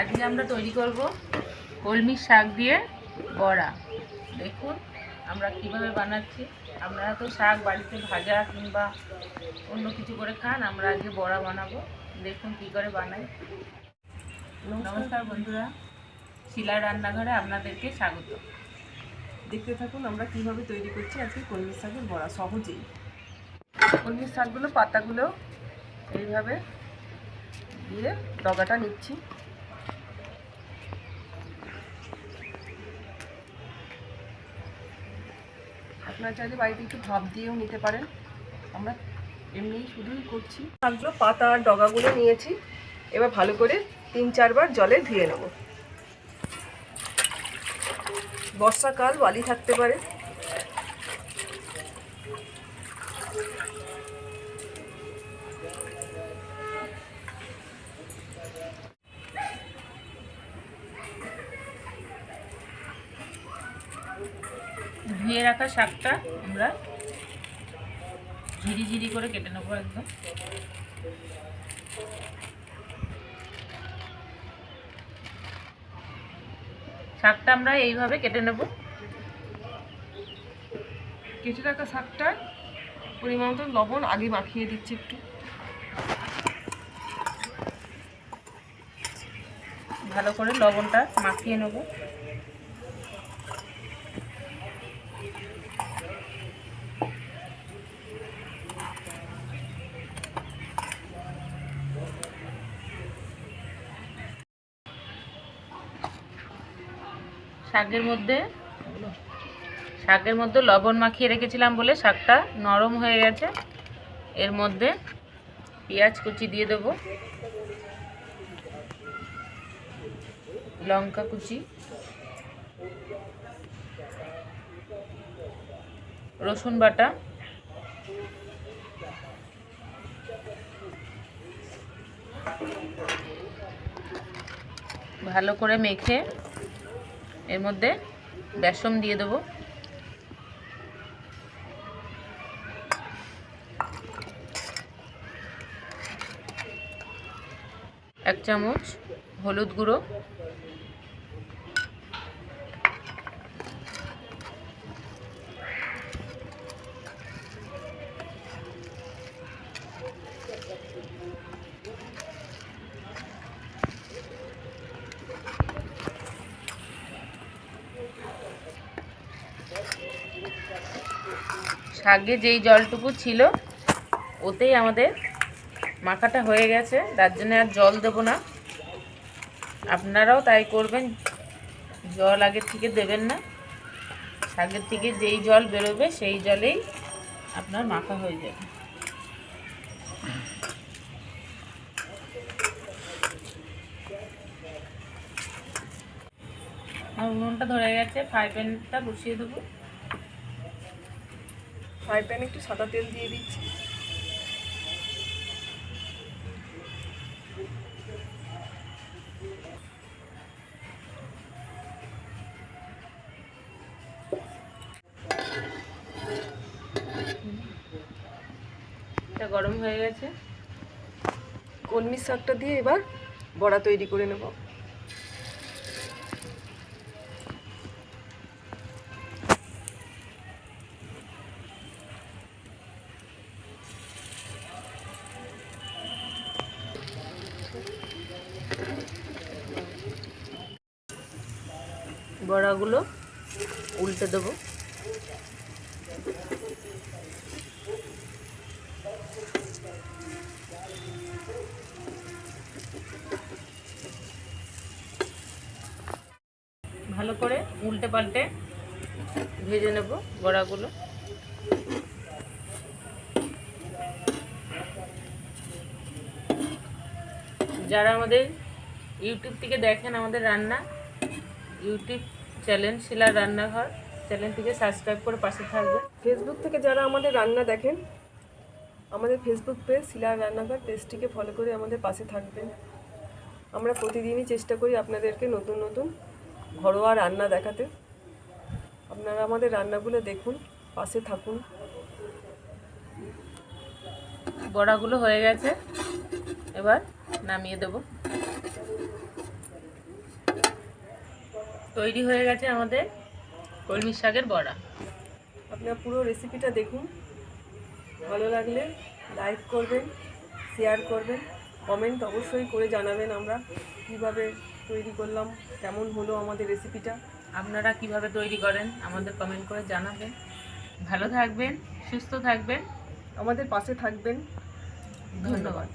আজকে আমরা তৈরি করব কলমির শাক দিয়ে বড়া। দেখুন আমরা কীভাবে বানাচ্ছি। আপনারা তো শাক বাড়িতে ভাজা কিংবা অন্য কিছু করে খান আমরা আজকে বড়া বানাবো। দেখুন কি করে বানাই। নমস্কার বন্ধুরা শিলা রান্নাঘরে আপনাদেরকে স্বাগত। দেখতে থাকুন আমরা কীভাবে তৈরি করছি আজকে কলমি শাকের বড়া সহজেই। কলমি শাকগুলো পাতাগুলো এইভাবে দিয়ে ডগাটা নিচ্ছি। আপনারা চাইলে বাড়িতে একটু ভাব দিয়েও নিতে পারেন। আমরা এমনিই শুধুই করছি। থাকল পাতা আর ডগাগুলো নিয়েছি। এবার ভালো করে তিন চারবার জলে ধুয়ে নেব। বর্ষাকাল বালি থাকতে পারে। ধুয়ে রাখা শাকটা আমরা ঝিরি ঝিরি করে কেটে নেব একদম। শাকটা আমরা এইভাবে কেটে নেব। কেটে রাখা শাকটায় পরিমাণ মতো লবণ আগে মাখিয়ে দিচ্ছি একটু। ভালো করে লবণটা মাখিয়ে নেব। শাকের মধ্যে শাকের মধ্যে লবণ মাখিয়ে রেখেছিলাম বলে শাকটা নরম হয়ে গেছে। এর মধ্যে পেঁয়াজ কুচি দিয়ে দেবো। লঙ্কা কুচি। রসুন বাটা। ভালো করে মেখে এর মধ্যে বেসন দিয়ে দেবো। এক চামচ হলুদ গুঁড়ো। শাকে যেই জলটুকু ছিল, ওতেই আমাদের মাখাটা হয়ে গেছে। তার জন্য আর জল দেবো না। আপনারাও তাই করবেন। জল আগের থেকে দেবেন না। শাকের থেকে যেই জল বেরোবে, সেই জলেই আপনার মাখা হয়ে যাবে। আর উনুনটা ধরে গেছে, ফ্রাই প্যানটা বসিয়ে দেবো। ফ্রাই প্যানে একটু সাদা তেল দিয়ে দিচ্ছি। এটা গরম হয়ে গেছে। কলমি শাকটা দিয়ে এবার বড়া তৈরি করে নেব। বড়াগুলো উল্টে দেবো। ভালো করে উল্টে পাল্টে ভেজে নেব বড়াগুলো। যারা আমাদের ইউটিউব থেকে দেখেন আমাদের রান্না, ইউটিউব চ্যানেল শিলার রান্নাঘর। চ্যানেলটিকে সাবস্ক্রাইব করে পাশে থাকবে। ফেসবুক থেকে যারা আমাদের রান্না দেখেন আমাদের ফেসবুক পেজ শিলার রান্নাঘর পেজটিকে ফলো করে আমাদের পাশে থাকবেন। আমরা প্রতিদিনই চেষ্টা করি আপনাদেরকে নতুন নতুন ঘরোয়া রান্না দেখাতে। আপনারা আমাদের রান্নাগুলো দেখুন পাশে থাকুন। বড়াগুলো হয়ে গেছে। এবার নামিয়ে দেব। তৈরি হয়ে গেছে আমাদের কলমি শাকের বড়া। আপনারা পুরো রেসিপিটা দেখুন। ভালো লাগলে লাইক করবেন শেয়ার করবেন কমেন্ট অবশ্যই করে জানাবেন আমরা কীভাবে তৈরি করলাম কেমন হলো আমাদের রেসিপিটা আপনারা কীভাবে তৈরি করেন আমাদের কমেন্ট করে জানাবেন। ভালো থাকবেন সুস্থ থাকবেন। আমাদের পাশে থাকবেন। ধন্যবাদ।